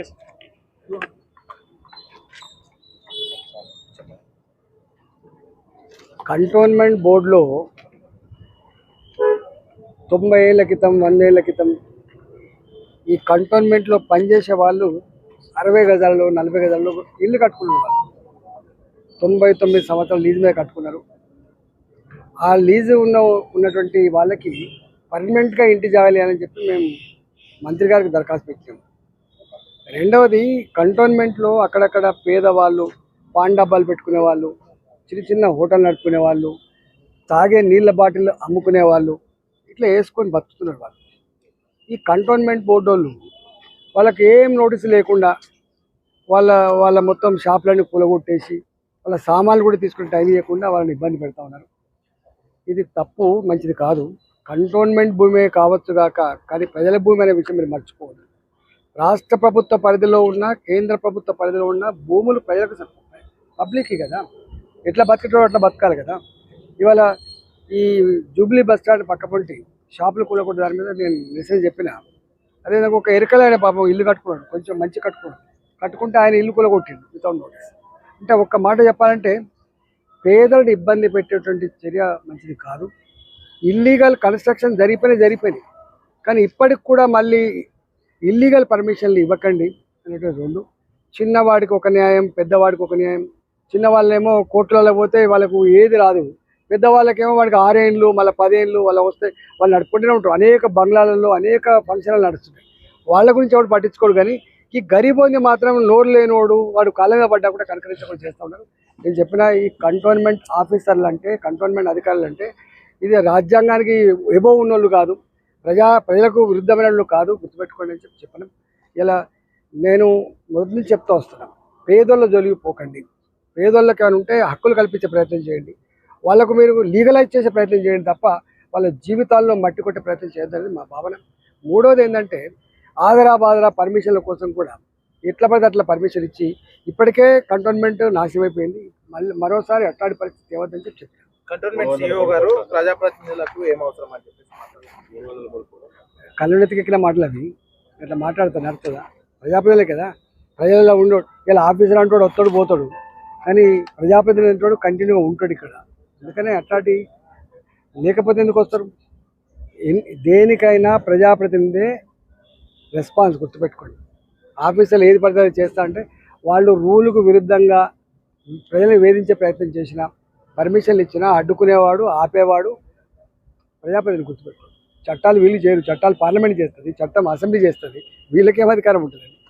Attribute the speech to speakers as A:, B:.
A: Okay sir.
B: Cantonment బోర్డులో తొంభై ఏళ్ళ క్రితం వంద ఏళ్ళ క్రితం ఈ కంటోన్మెంట్లో పనిచేసే వాళ్ళు అరవై గజాల్లో నలభై గజాల్లో ఇల్లు కట్టుకున్నారు వాళ్ళు. తొంభై తొమ్మిది సంవత్సరాలు లీజు మీద కట్టుకున్నారు. ఆ లీజు ఉన్న ఉన్నటువంటి వాళ్ళకి పర్మనెంట్గా ఇంటి జాగాలి అని చెప్పి మేము మంత్రి గారికి దరఖాస్తు పెట్టాము. రెండవది కంటోన్మెంట్లో అక్కడక్కడ పేదవాళ్ళు పాన్ డబ్బాలు పెట్టుకునే వాళ్ళు చిన్న చిన్న హోటల్ నడుపుకునే వాళ్ళు తాగే నీళ్ళ బాటిల్ అమ్ముకునే వాళ్ళు ఇట్లా వేసుకొని బతుకుతున్నారు వాళ్ళు. ఈ కంటోన్మెంట్ బోర్డు వాళ్ళు వాళ్ళకి ఏం నోటీసు లేకుండా వాళ్ళ వాళ్ళ మొత్తం షాపులన్నీ కూలగొట్టేసి వాళ్ళ సామాన్లు కూడా తీసుకుని టైం ఇవ్వకుండా వాళ్ళని ఇబ్బంది పెడతా ఉన్నారు. ఇది తప్పు మంచిది కాదు. కంటోన్మెంట్ భూమే కావచ్చు కాక కానీ ప్రజల భూమి అనే విషయం మీరు మర్చిపోవద్దు. రాష్ట్ర ప్రభుత్వ పరిధిలో ఉన్న కేంద్ర ప్రభుత్వ పరిధిలో ఉన్న భూములు ప్రజలకు సరిపోతాయి పబ్లిక్కి కదా. ఎట్లా బతికేటో అట్లా బతకాలి కదా. ఇవాళ ఈ జూబ్లీ బస్ స్టాండ్ పక్క షాపులు కూలకూడదు దాని మీద నేను మెసేజ్ చెప్పిన. అదే నాకు ఒక ఎరకలైన పాపం ఇల్లు కట్టుకున్నాడు. కొంచెం మంచి కట్టుకున్నాడు. కట్టుకుంటే ఆయన ఇల్లు కూలగొట్టిండు వితౌట్ నోటీస్ అంటే ఒక్క మాట చెప్పాలంటే పేదలను ఇబ్బంది పెట్టేటువంటి చర్య మంచిది కాదు. ఇల్లీగల్ కన్స్ట్రక్షన్ జరిగిపోయినా జరిగిపోయినాయి. కానీ ఇప్పటికి కూడా మళ్ళీ ఇల్లీగల్ పర్మిషన్లు ఇవ్వకండి అనేటువంటి రెండు. చిన్నవాడికి ఒక న్యాయం పెద్దవాడికి ఒక న్యాయం. చిన్న వాళ్ళేమో కోర్టులలో పోతే వాళ్ళకు ఏది రాదు. పెద్దవాళ్ళకేమో వాడికి ఆరేళ్ళు మళ్ళీ పదేళ్ళు వాళ్ళ వస్తే వాళ్ళు నడుపుకుంటూనే ఉంటారు. అనేక బంగ్లాలలో అనేక ఫంక్షన్లు నడుస్తున్నాయి. వాళ్ళ గురించి ఎవడు పట్టించుకోడు కానీ ఈ గరీబోని మాత్రం నోరు లేనివాడు వాడు కాలంగా పడ్డా కూడా కనకరించకుండా చేస్తూ ఉన్నారు. నేను చెప్పిన ఈ కంటోన్మెంట్ ఆఫీసర్లు అంటే కంటోన్మెంట్ అధికారులు అంటే ఇది రాజ్యాంగానికి ఎబో ఉన్నోళ్ళు కాదు. ప్రజా ప్రజలకు విరుద్ధమైన కాదు గుర్తుపెట్టుకోండి అని చెప్పి చెప్పను. ఇలా నేను మొదటి నుంచి చెప్తా వస్తున్నాను పేదోళ్ళ జోలికి పోకండి. పేదోళ్ళకి ఏమైనా ఉంటే హక్కులు కల్పించే ప్రయత్నం చేయండి. వాళ్ళకు మీరు లీగలైజ్ చేసే ప్రయత్నం చేయండి తప్ప వాళ్ళ జీవితాల్లో మట్టి కొట్టే ప్రయత్నం చేయొద్దనేది మా భావన. మూడోది ఏంటంటే ఆదరా బాదరా పర్మిషన్ల కోసం కూడా ఎట్ల పడితే అట్లా పర్మిషన్ ఇచ్చి ఇప్పటికే కంటోన్మెంట్ నాశనమైపోయింది మళ్ళీ మరోసారి అట్లాంటి పరిస్థితి ఇవ్వద్దని చెప్పి చెప్పాను
C: కంటోన్మెంట్ సిఇఓ గారు ప్రజాప్రతినిధులకు ఏం అవసరం అని చెప్పేసి
B: కళ్ళెత్తికి ఎక్కిన మాటలు అవి ఇట్లా మాట్లాడతాను అర్థదా ప్రజాప్రతినిధులే కదా. ప్రజల్లో ఉండడు ఇలా ఆఫీసర్ అంటాడు వస్తాడు పోతాడు. కానీ ప్రజాప్రతినిధి అంటాడు కంటిన్యూగా ఉంటాడు ఇక్కడ. అందుకనే అట్లాంటి లేకపోతే ఎందుకు వస్తారు? దేనికైనా ప్రజాప్రతినిధి రెస్పాన్స్ గుర్తుపెట్టుకోండి. ఆఫీసర్లు ఏది పడితే అది చేస్తా అంటే వాళ్ళు రూలుకు విరుద్ధంగా ప్రజలను వేధించే ప్రయత్నం చేసినా పర్మిషన్లు ఇచ్చినా అడ్డుకునేవాడు ఆపేవాడు ప్రజాప్రతిని గుర్తుపెట్టుకోండి చట్టాలు వీళ్ళు చేయరు చట్టాలు పార్లమెంట్ చేస్తుంది చట్టం అసెంబ్లీ చేస్తుంది వీళ్ళకేం అధికారం ఉంటుంది